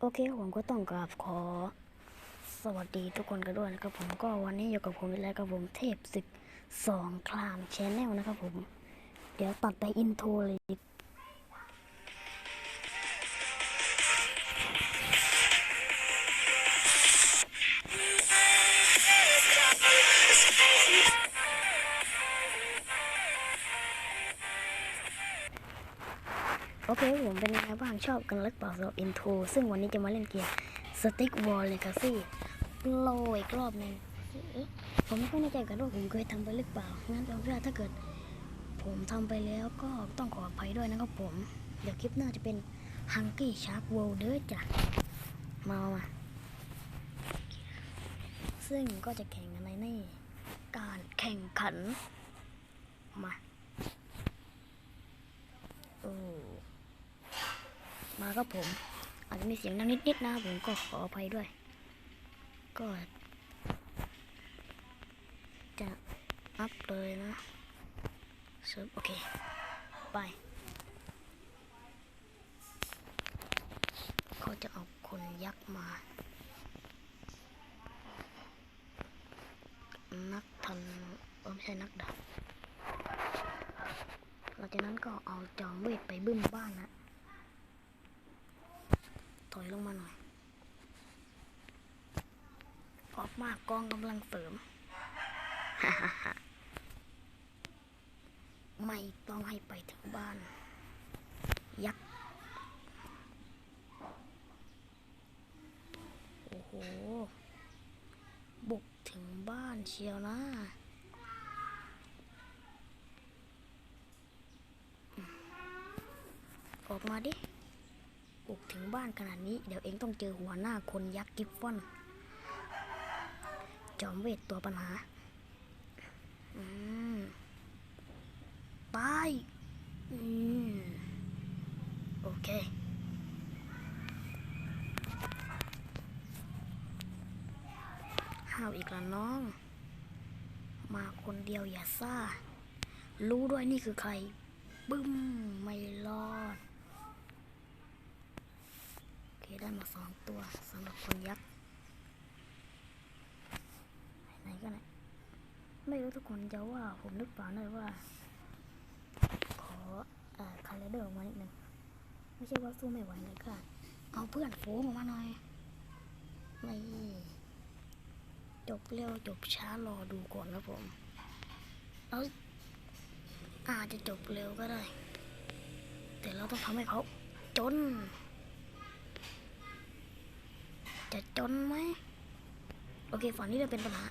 โอเคผมก็ต้องกราบขอ สวัสดีทุกคนกันด้วยนะครับผมก็วันนี้อยู่กับผมอีกแล้วครับผมเทพศึกสองคลามชนแนลนะครับผม เดี๋ยวตัดไปอินโทรเลย โอเคผมเป็นยังไงบ้างชอบกันหรือเปล่าสำหรับอินโทรซึ่งวันนี้จะมาเล่นเกมสติ๊กวอลเลกาซี่โลอีกรอบหนึ่งผมไม่ค่อยแน่ใจกันว่าผมเคยทำไปหรือเปล่า งั้นเอาว่าถ้าเกิด ผมทำไปแล้วก็ต้องขออภัยด้วยนะครับผม เดี๋ยวคลิปหน้าจะเป็น Hungry Shark World เด้อจ้ะมามาซึ่งก็จะแข่งกันในนี่การแข่งขันมาโอ้ มาครับผม อาจจะมีเสียงดังนิดๆนะผมก็ขออภัยด้วย ก็ จะอัพเลยนะเซิร์ฟโอเค ไปเขาจะเอาคนยักษ์มา นักทันเออไม่ใช่นักดาบหลังจากนั้นก็เอาจอมเวทไปบึ้มบ้านนะ ถอยลงมาหน่อยออกมากกองกำลังเสริมไม่ต้องให้ไปถึงบ้าน ยักษ์โอ้โห บุกถึงบ้านเชียวนะออกมาดิ บุกถึงบ้านขนาดนี้ เดี๋ยวเองต้องเจอหัวหน้าคนยักษ์กิฟฟอน จอมเวทตัวปัญหาตายโอเคห้าวอีกแล้วน้อง มาคนเดียวอย่าซ่า รู้ด้วยนี่คือใคร บึ้ม ไม่รอด ได้มาสองตัวสำหรับคนยักษ์ไหนกันนะไม่รู้ทุกคนจะว่าผมนึกเปล่านะว่า ขอเอ่อคาเลเดอร์ออกมานิดนึงไม่ใช่ว่าสู้ไม่ไหวเลยค่ะเอาเพื่อนฝูงออกมาหน่อยไม่จบเร็วจบช้ารอดูก่อนนะผมแล้วอาจจะจบเร็วก็ได้ แต่เราต้องทำให้เขาจน จะจนไหม โอเค ฝั่งนี้จะเป็นปัญหา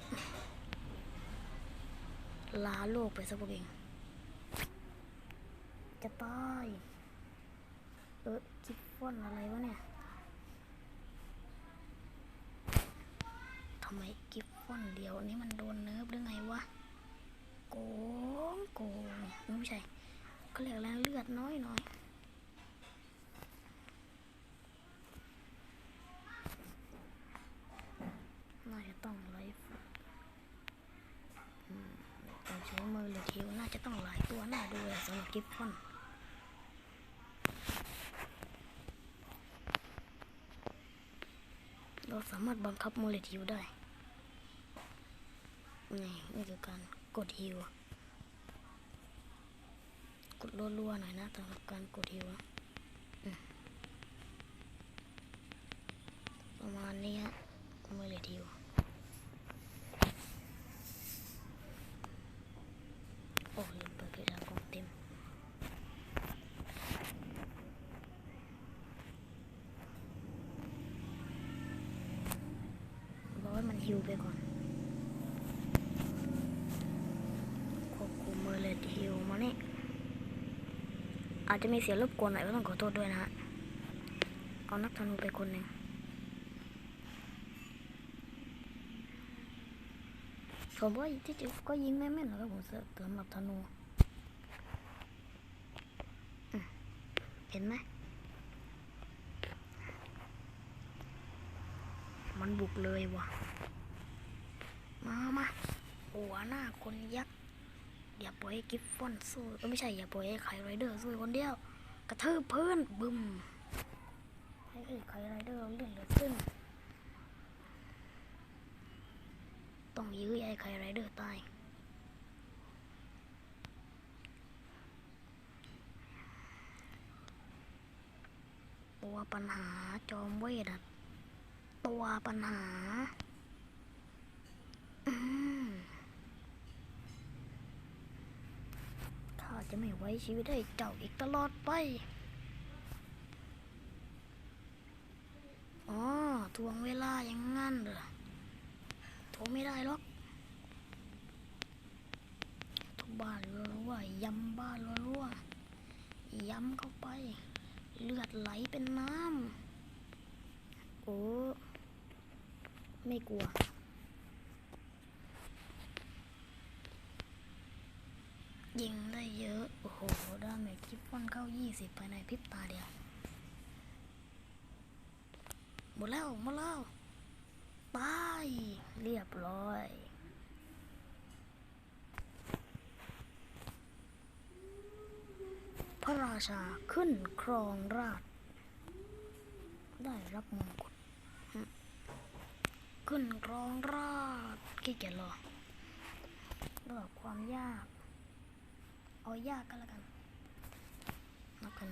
ลาโลกไปสักพวกเอง จะตายเออจิฟฟอนอะไรวะเนี่ยทำไมกิฟฟอนเดียวนี้มันโดนเนิร์ฟหรือไงวะ โกงโกงไม่ใช่เขาเรียกแล้วเลือดน้อยหน่อย น่าจะต้องไลฟ์อืมต้องใช้มือหรือคิวน่าจะต้องหลายตัวน่าดู เรับกิฟฟอนเราสามารถบังคับโมเลทิวได้ นี่นี่คือการกดฮิว กดรัวๆหน่อยนะสำหรับการกดฮิวประมาณนี้ฮะโมเลทิว โอ้ลืมเปิดกระดาษกล่องเต็ม รอให้มันฮิว ไปก่อนควบคุมมือเลยฮิวมาเนี่ยอาจจะมีเสียงรบกวนหน่อยก็ต้องขอโทษด้วยนะฮะ เอานักธนูไปคนหนึ่งผมว่าที่จริงก็ยิงไม่แม่นหรอกครับผมสำหรับธนูเห็นไหมมันบุกเลยว่ะ มามาหัวหน้าคนยักษ์อย่าปล่อยกิฟฟอนสู้ก็ไม่ใช่อย่าปล่อยให้ไคไรเดอร์สู้คนเดียว กระเทือเพื่อนบึมให้ไคไรเดอร์เรื่องเดือขึ้น ต้องยื้อไอ้ไคไรเดอร์ตายตัวปัญหาจอมเวทตัวปัญหา ข้าจะไม่ไว้ชีวิตให้เจ้าอีกตลอดไป อ๋อทวงเวลาอย่างงั้นเหรอทวงไม่ได้หรอกทุกบ้านรัวๆยำบ้านรัวๆยำเข้าไป เลือดไหลเป็นน้ำโอ้ ไม่กลัว ยิงได้เยอะ โอ้โหดาเมจคิปฟอนเข้า 20 ภายในพริบตาเดียว หมดแล้วหมดแล้วตายเรียบร้อยพระราชาขึ้นครองราช ได้รับมงกุฎขึ้นครองราชย์ขี้เกียจรอระดับความยาก เอายากก็แล้วกันนักกัน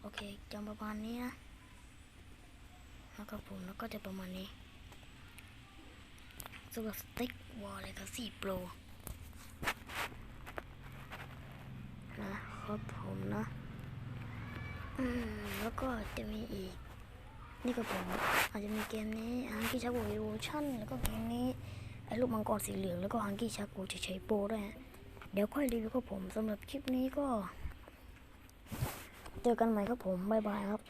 โอเคจำประมาณนี้นะแล้วก็ผมแล้วก็จะประมาณนี้สำหรับสติ๊กวอลเลยก็สี่โปรนะครับผมนะอืมแล้วก็จะมีอีก นี่ก็ผมอาจจะมีเกมนี้ฮังกี้ชักโกอีโวชั่นแล้วก็เกมนี้ไอ้ลูกมังกรสีเหลืองแล้วก็ฮังกี้ชักโกจะใช้โปรด้วยฮะ เดี๋ยวค่อยรีวิวครับผมสำหรับคลิปนี้ก็ เจอกันใหม่ครับผม บ๊ายบายครับ